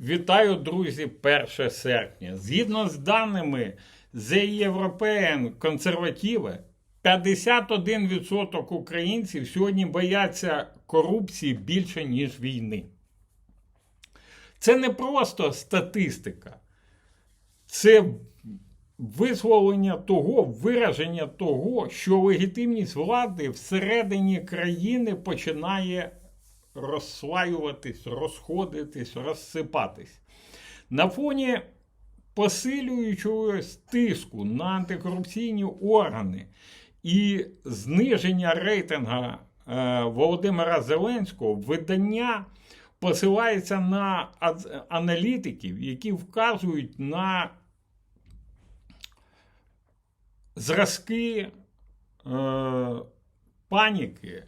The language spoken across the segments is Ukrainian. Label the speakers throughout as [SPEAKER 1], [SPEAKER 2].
[SPEAKER 1] Вітаю, друзі, 1 серпня. Згідно з даними The European Conservative, 51% українців сьогодні бояться корупції більше, ніж війни. Це не просто статистика, це висловлення того, вираження того, що легітимність влади всередині країни починає розслаюватись, розходитись, розсипатись. На фоні посилюючого тиску на антикорупційні органи і зниження рейтинга е, Володимира Зеленського видання посилається на аналітиків, які вказують на зразки е, паніки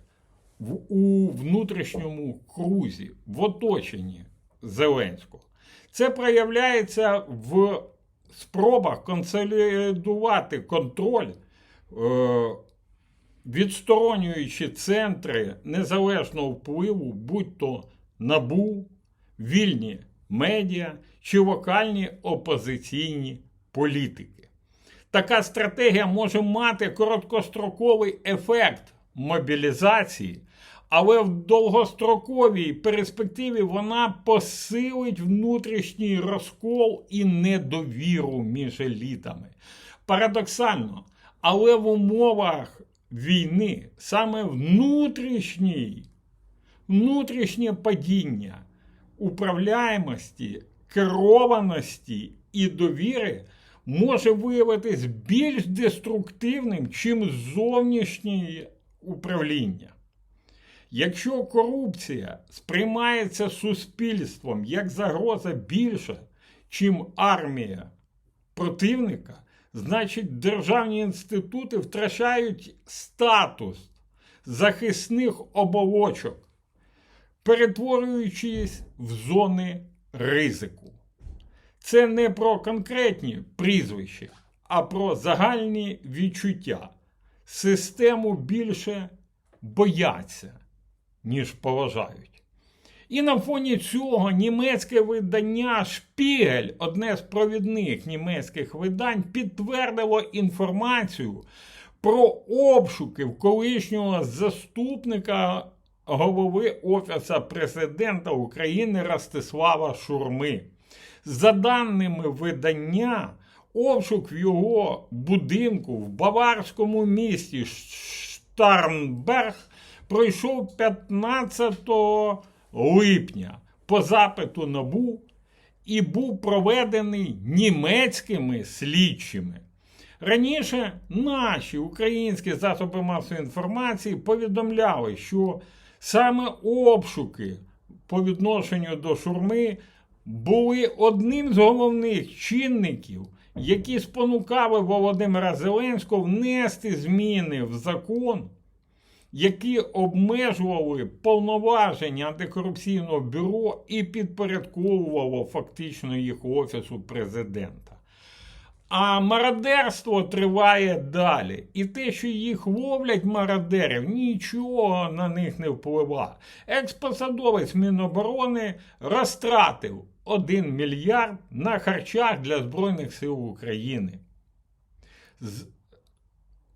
[SPEAKER 1] в, у внутрішньому крузі, в оточенні Зеленського. Це проявляється в спробах консолідувати контроль, е, відсторонюючи центри незалежного впливу, будь то набу, вільні медіа чи локальні опозиційні політики. Така стратегія може мати короткостроковий ефект мобілізації, але в довгостроковій перспективі вона посилить внутрішній розкол і недовіру між елітами. Парадоксально, але в умовах війни саме внутрішній, внутрішнє падіння управляємості, керованості і довіри може виявитись більш деструктивним, чим зовнішнє управління. Якщо корупція сприймається суспільством як загроза більша, чим армія противника, значить державні інститути втрачають статус захисних оболочок, перетворюючись в зони ризику. Це не про конкретні прізвища, а про загальні відчуття. Систему більше бояться, ніж поважають. І на фоні цього німецьке видання Шпігель, одне з провідних німецьких видань, підтвердило інформацію про обшуки в колишнього заступника голови Офісу президента України Ростислава Шурми. За даними видання, обшук в його будинку в баварському місті Штарнберг пройшов 15 липня по запиту НАБУ і був проведений німецькими слідчими. Раніше наші українські засоби масової інформації повідомляли, що саме обшуки по відношенню до шурми були одним з головних чинників, які спонукали Володимира Зеленського внести зміни в закон, які обмежували повноваження антикорупційного бюро і підпорядковувало фактично їх офісу президента. А мародерство триває далі. І те, що їх ловлять мародерів, нічого на них не впливає. Експосадовець Міноборони розтратив 1 мільярд на харчах для Збройних сил України.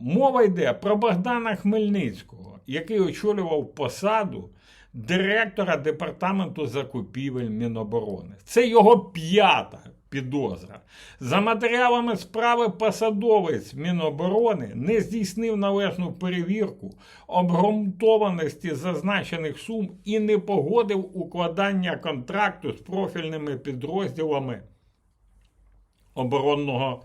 [SPEAKER 1] Мова йде про Богдана Хмельницького, який очолював посаду директора департаменту закупівель Міноборони. Це його п'ята підозра. За матеріалами справи посадовець Міноборони не здійснив належну перевірку обґрунтованості зазначених сум і не погодив укладання контракту з профільними підрозділами оборонного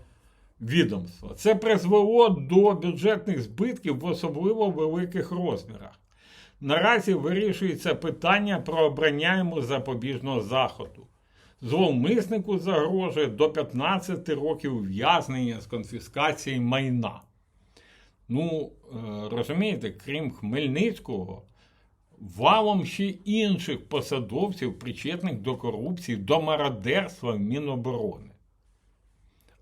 [SPEAKER 1] відомства. Це призвело до бюджетних збитків в особливо великих розмірах. Наразі вирішується питання про обрання йому запобіжного заходу. Зловмиснику загрожує до 15 років ув'язнення з конфіскації майна. Ну, е, розумієте, крім Хмельницького, валом ще інших посадовців, причетних до корупції, до мародерства в Міноборони.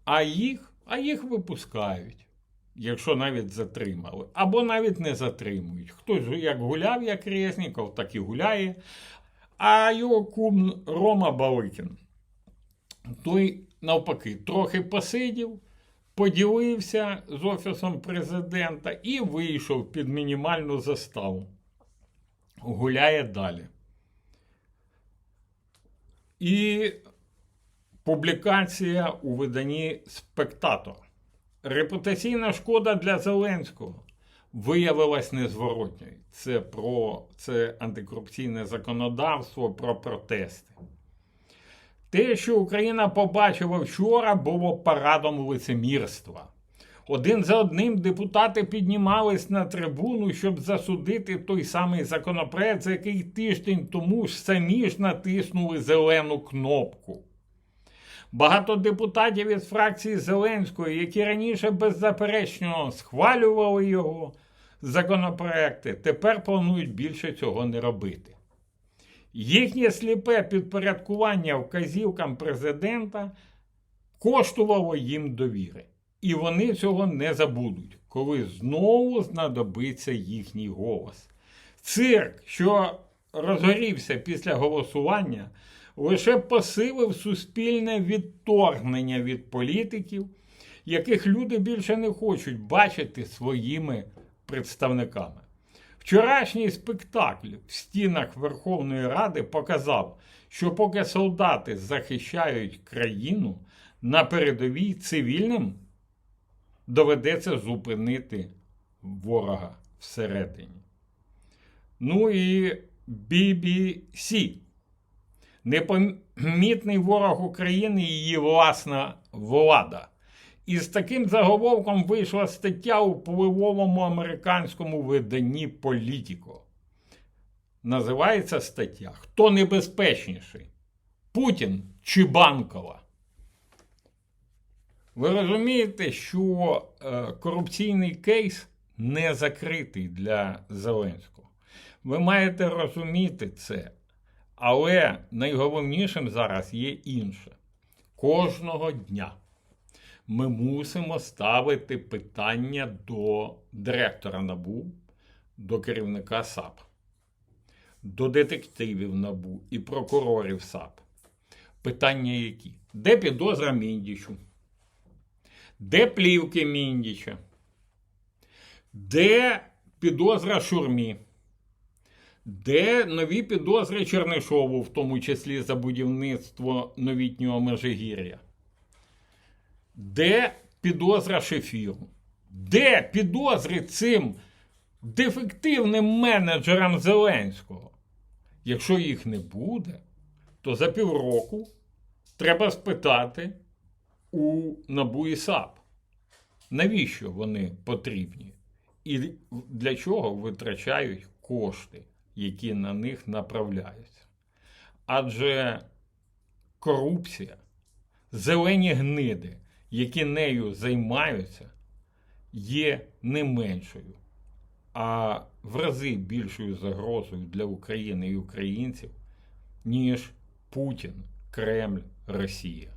[SPEAKER 1] А їх, а їх випускають, якщо навіть затримали, або навіть не затримують. Хтось як гуляв, як Резніков, так і гуляє. А його кум Рома Баликін, той навпаки, трохи посидів, поділився з офісом президента і вийшов під мінімальну заставу. Гуляє далі. І публікація у виданні Спектатор. Репутаційна шкода для Зеленського виявилась незворотньою. Це про це антикорупційне законодавство про протести. Те, що Україна побачила вчора, було парадом лицемірства. Один за одним депутати піднімались на трибуну, щоб засудити той самий законопроект, за який тиждень тому ж самі ж натиснули зелену кнопку. Багато депутатів із фракції Зеленської, які раніше беззаперечно схвалювали його законопроекти, тепер планують більше цього не робити. Їхнє сліпе підпорядкування вказівкам президента коштувало їм довіри. І вони цього не забудуть, коли знову знадобиться їхній голос. Цирк, що розгорівся після голосування, лише посилив суспільне відторгнення від політиків, яких люди більше не хочуть бачити своїми представниками. Вчорашній спектакль в стінах Верховної Ради показав, що поки солдати захищають країну, на передовій цивільним доведеться зупинити ворога всередині. Ну і BBC. Непомітний ворог України і її власна влада. І з таким заголовком вийшла стаття у впливовому американському виданні Політіко. Називається стаття Хто небезпечніший? Путін чи Банкова? Ви розумієте, що е, корупційний кейс не закритий для Зеленського. Ви маєте розуміти це. Але найголовнішим зараз є інше. Кожного дня ми мусимо ставити питання до директора НАБУ, до керівника САП, до детективів НАБУ і прокурорів САП. Питання які? Де підозра Міндічу? Де плівки Міндіча? Де підозра Шурмі? Де нові підозри Чернишову, в тому числі за будівництво новітнього Межигір'я? Де підозра Шефіру? Де підозри цим дефективним менеджерам Зеленського? Якщо їх не буде, то за півроку треба спитати у НАБУ і САП, навіщо вони потрібні? І для чого витрачають кошти, які на них направляються? Адже корупція, зелені гниди, які нею займаються, є не меншою, а в рази більшою загрозою для України і українців, ніж Путін, Кремль, Росія.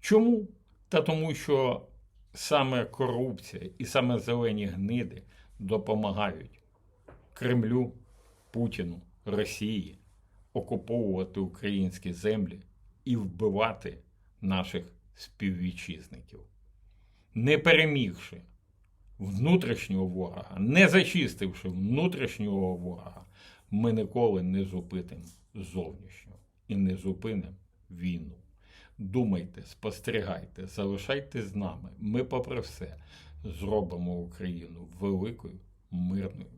[SPEAKER 1] Чому? Та тому, що саме корупція і саме зелені гниди допомагають Кремлю, Путіну, Росії окуповувати українські землі і вбивати наших співвітчизників. Не перемігши внутрішнього ворога, не зачистивши внутрішнього ворога, ми ніколи не зупинимо зовнішнього і не зупинимо війну. Думайте, спостерігайте, залишайтесь з нами. Ми, попри все, зробимо Україну великою, мирною